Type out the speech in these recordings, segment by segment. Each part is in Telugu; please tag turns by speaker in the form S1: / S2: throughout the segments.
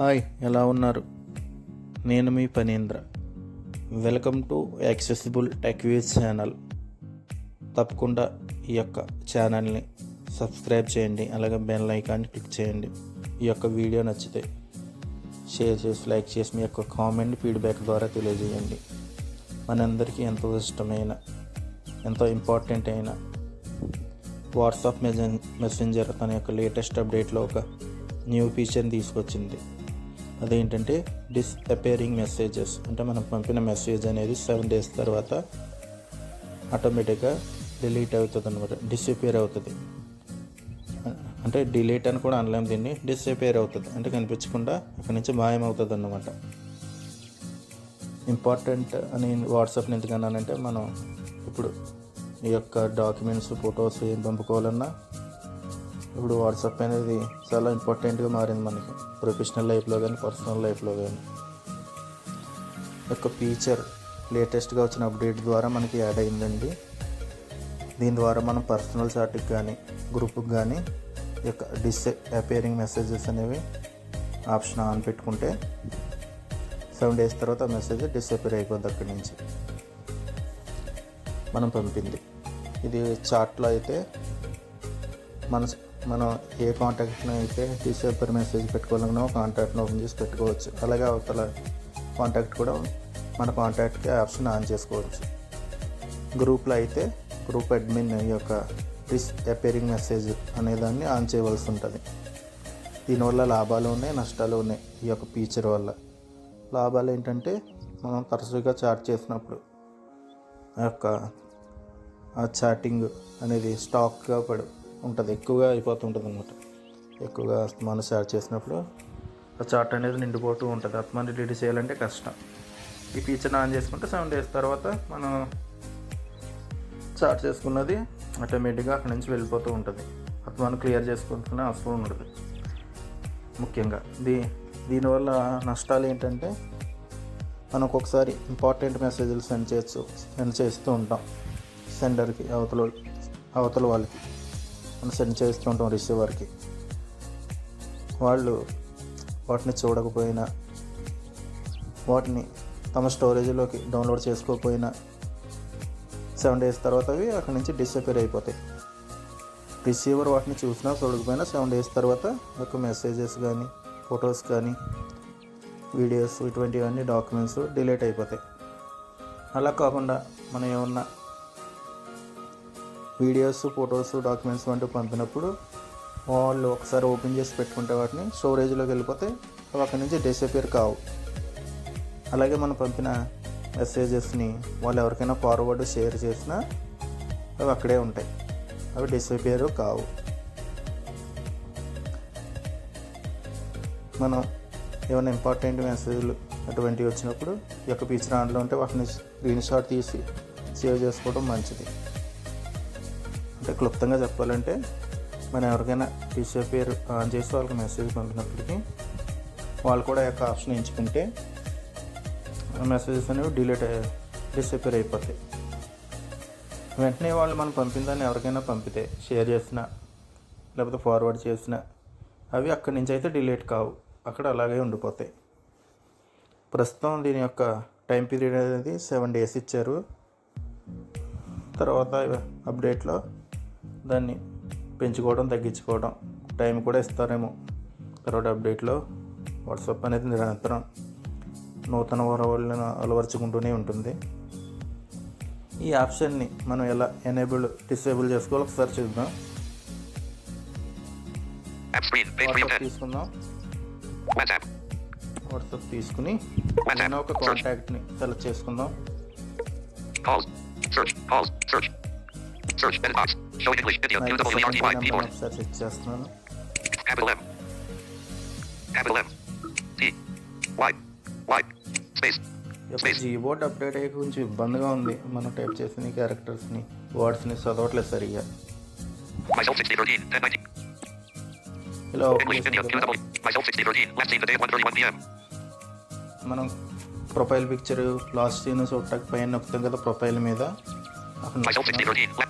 S1: హాయ్ ఎలా ఉన్నారు? నేను మీ Phanindra. Welcome to accessible techwiz channel. తప్పకుండా ఈ యొక్క ఛానల్ని సబ్స్క్రైబ్ చేయండి అలాగే బెల్ ఐకాన్ని క్లిక్ చేయండి. ఈ యొక్క వీడియో నచ్చితే షేర్ చేసి లైక్ చేసి మీ యొక్క కామెంట్ ఫీడ్బ్యాక్ ద్వారా తెలియజేయండి. మనందరికీ ఎంతో ఇష్టమైన ఎంతో ఇంపార్టెంట్ అయిన వాట్సాప్ మెసెంజర్ తన యొక్క లేటెస్ట్ అప్డేట్లో ఒక న్యూ ఫీచర్ని తీసుకొచ్చింది. అదేంటంటే డిస్అపేరింగ్ మెసేజెస్ అంటే మనం పంపిన మెసేజ్ అనేది సెవెన్ డేస్ తర్వాత ఆటోమేటిక్గా డిలీట్ అవుతుంది అనమాట డిసపేర్ అవుతుంది. అంటే డిలీట్ అని కూడా అనలేం దీన్ని డిసపేర్ అవుతుంది. అంటే కనిపించకుండా అక్కడి నుంచి మాయం అవుతుంది అన్నమాట ఇంపార్టెంట్ అని వాట్సాప్ని ఎందుకన్నానంటే మనం ఇప్పుడు ఈ యొక్క డాక్యుమెంట్స్ ఫొటోస్ ఏం పంపుకోవాలన్నా ఇప్పుడు వాట్సాప్ అనేది చాలా ఇంపార్టెంట్గా మారింది మనకి. ప్రొఫెషనల్ లైఫ్లో కానీ పర్సనల్ లైఫ్లో కానీ యొక్క ఫీచర్ లేటెస్ట్గా వచ్చిన అప్డేట్ ద్వారా మనకి యాడ్ అయిందండి. దీని ద్వారా మనం పర్సనల్ చాట్కి కానీ గ్రూప్కి కానీ ఈ యొక్క డిస్ అపేరింగ్ మెసేజెస్ అనేవి ఆప్షన్ ఆన్ పెట్టుకుంటే సెవెన్ డేస్ తర్వాత మెసేజ్ డిసపేర్ అయిపోద్ది అక్కడి నుంచి. మనం పంపింది. ఇది చాట్లో అయితే మన మనం ఏ కాంటాక్ట్ను అయితే డిసేపర్ మెసేజ్ పెట్టుకోవాలన్నా కాంటాక్ట్ని ఓపెన్ చేసి పెట్టుకోవచ్చు. అలాగే అవతల కాంటాక్ట్ కూడా మన కాంటాక్ట్కి ఆప్షన్ ఆన్ చేసుకోవచ్చు. గ్రూప్లో అయితే గ్రూప్ అడ్మిన్ యొక్క డిస్ అపేరింగ్ మెసేజ్ అనే దాన్ని ఆన్ చేయవలసి ఉంటుంది. దీనివల్ల లాభాలు ఉన్నాయి నష్టాలు ఉన్నాయి ఈ యొక్క ఫీచర్ వల్ల. లాభాలు ఏంటంటే మనం తరచుగా చాట్ చేసినప్పుడు ఆ యొక్క ఆ చాటింగ్ అనేది స్టాక్గా పడు ఉంటుంది. ఎక్కువగా అయిపోతుంటుంది అనమాట ఎక్కువగా ఆత్మాను చాట్ చేసినప్పుడు ఆ చాట్ అనేది నిండిపోతూ ఉంటుంది. ఆత్మాన్ని డిలీట్ చేయాలంటే కష్టం. ఈ ఫీచర్ ఆన్ చేసుకుంటే సెవెన్ డేస్ తర్వాత మనం చాట్ చేసుకున్నది ఆటోమేటిక్గా అక్కడి నుంచి వెళ్ళిపోతూ ఉంటుంది. ఆత్మాను క్లియర్ చేసుకుంటున్న అవసరం ఉండదు. ముఖ్యంగా దీ దీనివల్ల నష్టాలు ఏంటంటే మనం ఒక్కొక్కసారి ఇంపార్టెంట్ మెసేజ్లు సెండ్ చేయొచ్చు సెండ్ చేస్తూ ఉంటాం. సెండర్కి అవతల అవతల వాళ్ళకి. మనం సెండ్ చేస్తూ ఉంటాం రిసీవర్కి వాళ్ళు వాటిని చూడకపోయినా వాటిని తమ స్టోరేజ్లోకి డౌన్లోడ్ చేసుకోకపోయినా సెవెన్ డేస్ తర్వాత అవి అక్కడి నుంచి డిసపేర్ అయిపోతాయి. రిసీవర్ వాటిని చూసినా చూడకపోయినా సెవెన్ డేస్ తర్వాత ఒక మెసేజెస్ కానీ ఫొటోస్ కానీ వీడియోస్ ఇటువంటివన్నీ డాక్యుమెంట్స్ డిలీట్ అయిపోతాయి. అలా కాకుండా మనం ఏమన్నా వీడియోస్ ఫొటోస్ డాక్యుమెంట్స్ వంటివి పంపినప్పుడు వాళ్ళు ఒకసారి ఓపెన్ చేసి పెట్టుకుంటే వాటిని స్టోరేజ్లోకి వెళ్ళిపోతే అవి అక్కడి నుంచి డిసపేర్ కావు. అలాగే మనం పంపిన మెసేజెస్ని వాళ్ళు ఎవరికైనా ఫార్వర్డ్ షేర్ చేసినా అవి అక్కడే ఉంటాయి. అవి డిసపేర్ కావు. మనం ఏమైనా ఇంపార్టెంట్ మెసేజ్లు అటువంటివి వచ్చినప్పుడు ఈ యొక్క ఫీచర్ ఆన్లో ఉంటే వాటిని స్క్రీన్ షాట్ తీసి సేవ్ చేసుకోవడం మంచిది. క్లుప్తంగా చెప్పాలంటే మనం ఎవరికైనా డిసపేర్ ఆన్ చేసి వాళ్ళకి మెసేజ్ పంపినప్పటికీ వాళ్ళు కూడా యొక్క ఆప్షన్ ఎంచుకుంటే మెసేజెస్ అనేవి డిలీట్ డిసపేర్ అయిపోతాయి. వెంటనే వాళ్ళు మనం పంపిన దాన్ని ఎవరికైనా పంపితే షేర్ చేసిన లేకపోతే ఫార్వర్డ్ చేసిన అవి అక్కడి నుంచి అయితే డిలీట్ కావు. అక్కడ అలాగే ఉండిపోతాయి. ప్రస్తుతం దీని యొక్క టైం పీరియడ్ అనేది సెవెన్ డేస్ ఇచ్చారు. తర్వాత అప్డేట్లో దాన్ని పెంచుకోవడం తగ్గించుకోవడం. టైం కూడా ఇస్తారేమో. తర్వాత అప్డేట్లో వాట్సాప్ అనేది నిరంతరం నూతన వరవలను అలవరుచుకుంటూనే ఉంటుంది. ఈ ఆప్షన్ని మనం ఎలా ఎనేబుల్ డిసేబుల్ చేసుకోవాలి ఒకసారి చూద్దాం.
S2: App screen. Page view
S1: WhatsApp
S2: 10.
S1: తీసుకుందాం.
S2: WhatsApp.
S1: వాట్సాప్ తీసుకుని ఏదైనా ఒక కాంటాక్ట్ని సెలెక్ట్ చేసుకుందాం.
S2: Show English video.
S1: Use update అయ్యే కొంచెం ఇబ్బందిగా ఉంది. మనం టైప్ చేసిన క్యారెక్టర్స్ని వర్డ్స్ని చదవట్లేదు
S2: సరిగా
S1: మనం ప్రొఫైల్ పిక్చర్ లాస్ట్ సీన్ చూడటానికి పైన నొప్పుతాం కదా ప్రొఫైల్ మీద. అక్కడ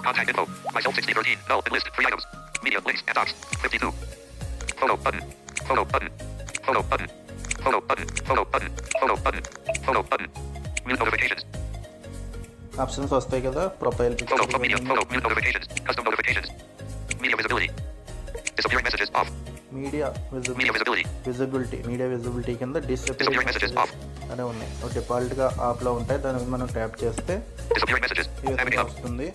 S2: Contact info. Myself 6013. No. List. Three items. Media. Links. And docs. 52. Photo button. Photo button. Photo button. Photo button. Photo button. Photo button. Photo button. Mute notifications.
S1: Options వస్తాయి కదా profile
S2: Photo. Photo media.
S1: Picture
S2: Photo. Mute notifications. Custom notifications. Media visibility. Disappearing messages off.
S1: Media
S2: Media visibility.
S1: Visibility media visibility కింద
S2: Disappearing messages
S1: డిస్అపీరింగ్
S2: off.
S1: అనే ఉన్నాయి అవి డిఫాల్ట్గా ఆప్లో ఉంటాయి దాని మీద మనం ట్యాప్ చేస్తే
S2: Disappearing messages.
S1: ఈ విధంగా
S2: Navigate up.
S1: వస్తుంది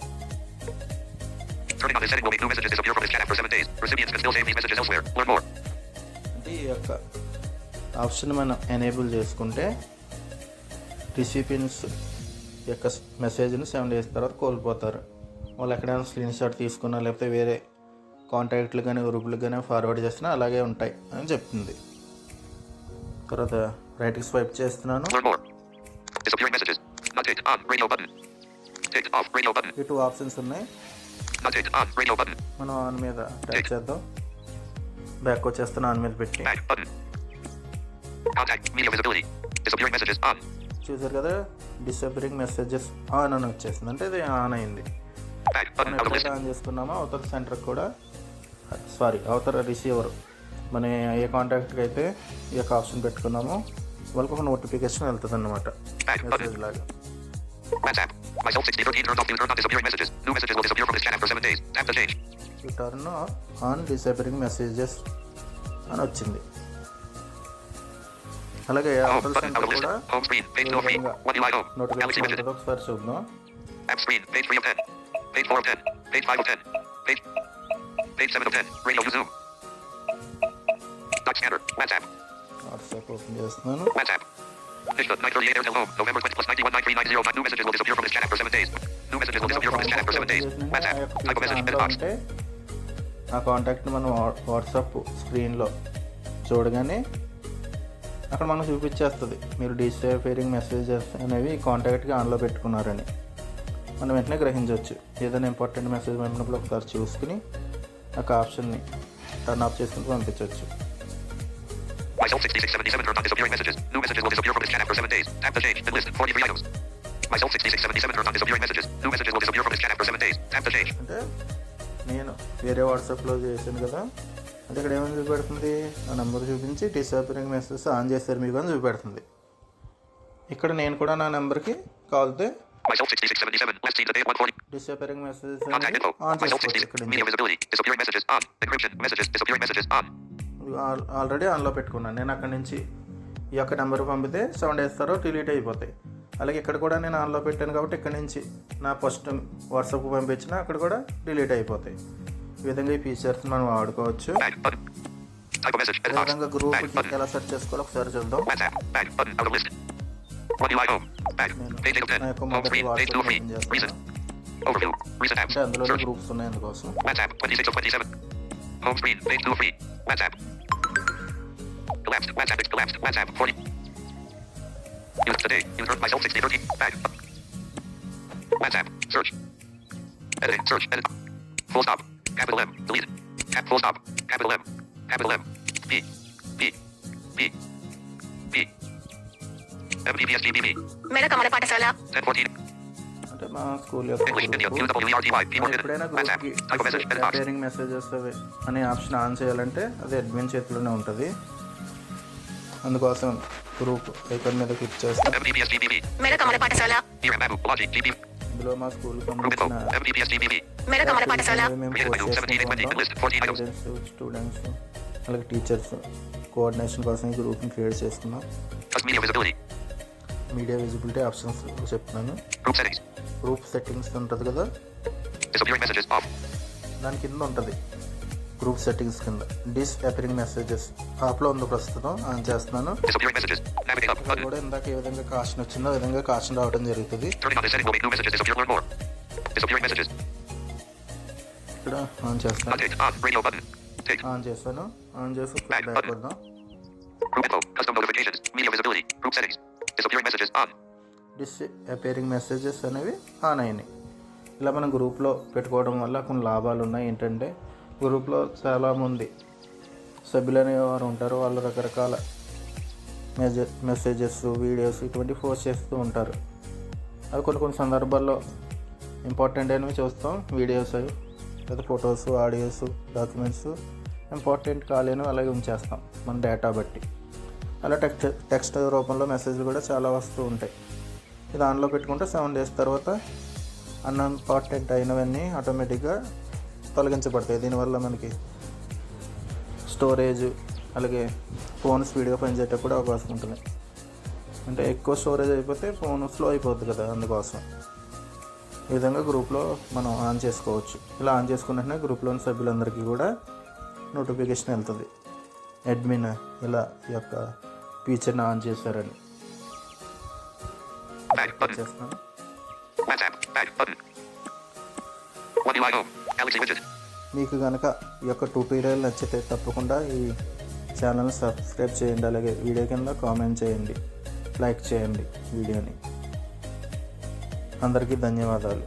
S2: Turning on this setting will make new messages disappear from this chat for seven days. Recipients can still save these messages elsewhere. Learn more.
S1: అంటే ఈ యొక్క ఆప్షన్ మనం ఎనేబుల్ చేసుకుంటే రిసిపియన్స్ యొక్క మెసేజ్ని సెవెన్ డేస్ తర్వాత కోల్పోతారు వాళ్ళు ఎక్కడైనా స్క్రీన్ షాట్ తీసుకున్నా లేకపోతే వేరే కాంటాక్ట్లు కానీ గ్రూపులకు కానీ ఫార్వర్డ్ చేసినా అలాగే ఉంటాయి అని చెప్తుంది తర్వాత రైట్కి స్వైప్ చేస్తున్నాను
S2: Learn more. Disappearing messages. Not ticked on. Radio button. Ticked off. Radio button.
S1: ఈ టూ ఆప్షన్స్ ఉన్నాయి మనం ఆన్ మీద ట్యాప్ చేద్దాం. బ్యాక్ వచ్చేస్తాను ఆన్ మీద పెట్టి. చూసారు కదా? డిసపరింగ్ మెసేజెస్ ఆన్ అని వచ్చేసింది. అంటే ఇది ఆన్ అయింది. మనం. ఎప్పుడైతే ఆన్ చేసుకున్నామో అవతల సెంటర్కి కూడా. సారీ అవతల రిసీవర్ మన ఏ కాంటాక్ట్కి అయితే ఈ యొక్క ఆప్షన్ పెట్టుకున్నామో వాళ్ళకి ఒక నోటిఫికేషన్ వెళ్తుంది అనమాట మెసేజ్. లాగా.
S2: WhatsApp. Myself 6013 turned off. You turned on disappearing messages. New messages will disappear from this chat app for seven days. Tap to change.
S1: ఈ టర్న్ ఆన్ డిసపరింగ్ మెసేజెస్ అని వచ్చింది అలాగే
S2: Home
S1: అవతల
S2: button. Out
S1: centre
S2: of list.
S1: కూడా
S2: Home screen. Page
S1: ఈ
S2: no free.
S1: విధంగా
S2: What do you like home? Galaxy
S1: notification
S2: messages.
S1: ఉంటుందో ఒకసారి చూద్దాం
S2: App screen. Page 3 of 10. Page 4 of 10. Page 5 of 10. Page. Page 7 of 10. Radio you Zoom. Dot scanner. WhatsApp.
S1: WhatsApp open చేస్తున్నాను
S2: WhatsApp. Nishka, 938 Airtel Home. November 20 plus 919390. New messages will disappear from this chat after 7 days. New messages will disappear from this chat after 7 days. WhatsApp. Type of message. Edit box.
S1: అంటే ఆ కాంటాక్ట్ని మనం వాట్సాప్ స్క్రీన్లో చూడగానే అక్కడ మనకు చూపించేస్తుంది మీరు డిజిటల్ ఫేరింగ్ మెసేజెస్ అనేవి ఈ కాంటాక్ట్కి ఆన్లో పెట్టుకున్నారని మనం వెంటనే గ్రహించవచ్చు ఏదైనా ఇంపార్టెంట్ మెసేజ్ పంపినప్పుడు ఒకసారి చూసుకుని ఒక ఆప్షన్ని టర్న్ ఆఫ్ చేసుకుని పంపించవచ్చు
S2: Myself 6677 turned on disappearing messages. New messages will disappear from this chat app for seven days. Tap to change. And list 43 items. Myself 6677 turned on disappearing messages. New messages will disappear from this chat app for seven days. Tap to change.
S1: అంటే నేను వేరే వాట్సాప్లో చేశాను కదా అంటే ఇక్కడ ఏమని చూపెడుతుంది ఆ నెంబర్ చూపించి డిసపరింగ్ మెసేజ్ ఆన్ చేశారు మీకు అని చూపెడుతుంది ఇక్కడ నేను కూడా నా నెంబర్కి కాల్తే
S2: Myself 6677. Last seen the day at 140.
S1: Disappearing message
S2: Contact info.
S1: On
S2: Myself
S1: చేసుకోవచ్చు ఇక్కడ ఆల్రెడీ ఆన్లో పెట్టుకున్నాను. నేను అక్కడి నుంచి ఈ యొక్క నెంబర్ పంపితే సెవెన్ డేస్ తర్వాత డిలీట్ అయిపోతాయి. అలాగే ఇక్కడ కూడా నేను ఆన్లో పెట్టాను కాబట్టి ఇక్కడ నుంచి నా ఫస్ట్ వాట్సాప్ పంపించినా అక్కడ కూడా డిలీట్ అయిపోతాయి. ఈ విధంగా ఈ ఫీచర్స్ మనం వాడుకోవచ్చు.
S2: గ్రూప్
S1: ఎలా సెర్చ్ చేసుకోవాలో ఒకసారి చూద్దాం. అందులో గ్రూప్స్ ఉన్నాయి అందుకోసం.
S2: Collapsed. WhatsApp. It's collapsed. WhatsApp 40. Use today. Use myself 60 13. Back. WhatsApp. Search. Edit. Search. Edit. Full stop. Capital M. Delete. Cap. Full stop. Capital M. Capital M. P. P. P. P. MPPSGBB.
S3: మెరక మన పాఠశాల
S2: 1014.
S1: అంటే మా స్కూల్ యొక్క. ఎప్పుడైనా మెసేజెస్ అవి అనే ఆప్షన్ ఆన్ చేయాలంటే అది అడ్మిన్ చేతిలోనే ఉంటుంది అందుకోసం గ్రూప్ ఐకాన్ మీద క్లిక్ చేస్తే. ఇందులో మా స్కూల్
S2: Group info.
S1: సంబంధించిన
S2: MPPSGBB.
S3: మెరక మన పాఠశాల
S1: మేము
S2: Created by
S1: పోస్ట్
S2: Google 17, 20,
S1: చేసుకుంటూ
S2: list 14 items.
S1: స్టూడెంట్స్ అలాగే టీచర్స్ కోఆర్డినేషన్ కోసం ఈ గ్రూప్ని create
S2: visibility. Media visibility
S1: options చెప్తున్నాను. గ్రూప్ సెట్టింగ్స్ ఉంటుంది కదా. దాని కింద ఉంటుంది గ్రూప్ సెట్టింగ్స్ కింద. డిస్ అపరింగ్ మెసేజెస్ టాప్లో ఉంది ప్రస్తుతం. ఆన్ చేస్తున్నాను. కూడా ఇందాక ఏ విధంగా కాస్ట్ వచ్చిందో విధంగా కాస్ట్ రావడం జరుగుతుంది. ఇక్కడ ఆన్ చేస్తాను. ఆన్ చేస్తాను. డిస్ అపేరింగ్ మెసేజెస్ అనేవి ఆన్ అయినాయి. ఇలా మనం గ్రూప్లో పెట్టుకోవడం వల్ల కొన్ని లాభాలు ఉన్నాయి. ఏంటంటే గ్రూప్లో చాలామంది సభ్యులు అనేవారు ఉంటారు. వాళ్ళు రకరకాల మెజ మెసేజెస్ వీడియోస్ ఇటువంటి పోస్ట్ చేస్తూ ఉంటారు. అవి కొన్ని కొన్ని సందర్భాల్లో ఇంపార్టెంట్ అయినవి చూస్తాం. వీడియోస్ అవి లేదా ఫొటోస్ ఆడియోస్ డాక్యుమెంట్స్ ఇంపార్టెంట్ కాలేను అలాగే ఉంచేస్తాం మన డేటా బట్టి. అలా టెక్స్ట్ టెక్స్ట్ రూపంలో మెసేజ్లు కూడా చాలా వస్తూ ఉంటాయి. ఇది ఆన్లో పెట్టుకుంటే సెవెన్ డేస్ తర్వాత అన్ఇంపార్టెంట్ అయినవన్నీ ఆటోమేటిక్గా తొలగించబడతాయి. దీనివల్ల మనకి స్టోరేజ్ అలాగే ఫోన్ స్పీడ్గా పనిచేయటం కూడా అవకాశం ఉంటుంది. అంటే ఎక్కువ స్టోరేజ్ అయిపోతే ఫోన్ స్లో అయిపోద్ది కదా అందుకోసం. ఈ విధంగా గ్రూప్లో మనం ఆన్ చేసుకోవచ్చు. ఇలా ఆన్ చేసుకున్న వెంటనే గ్రూప్లోని సభ్యులందరికీ కూడా నోటిఫికేషన్ వెళ్తుంది. అడ్మిన్ ఇలా ఈ యొక్క ఫీచర్ని ఆన్ చేశారని. చేస్తున్నాను. మీకు కనుక ఈ యొక్క ట్యూటోరియల్ నచ్చితే తప్పకుండా ఈ ఛానల్ సబ్స్క్రైబ్ చేయండి అలాగే వీడియో కింద కామెంట్ చేయండి లైక్ చేయండి వీడియోని. అందరికీ ధన్యవాదాలు.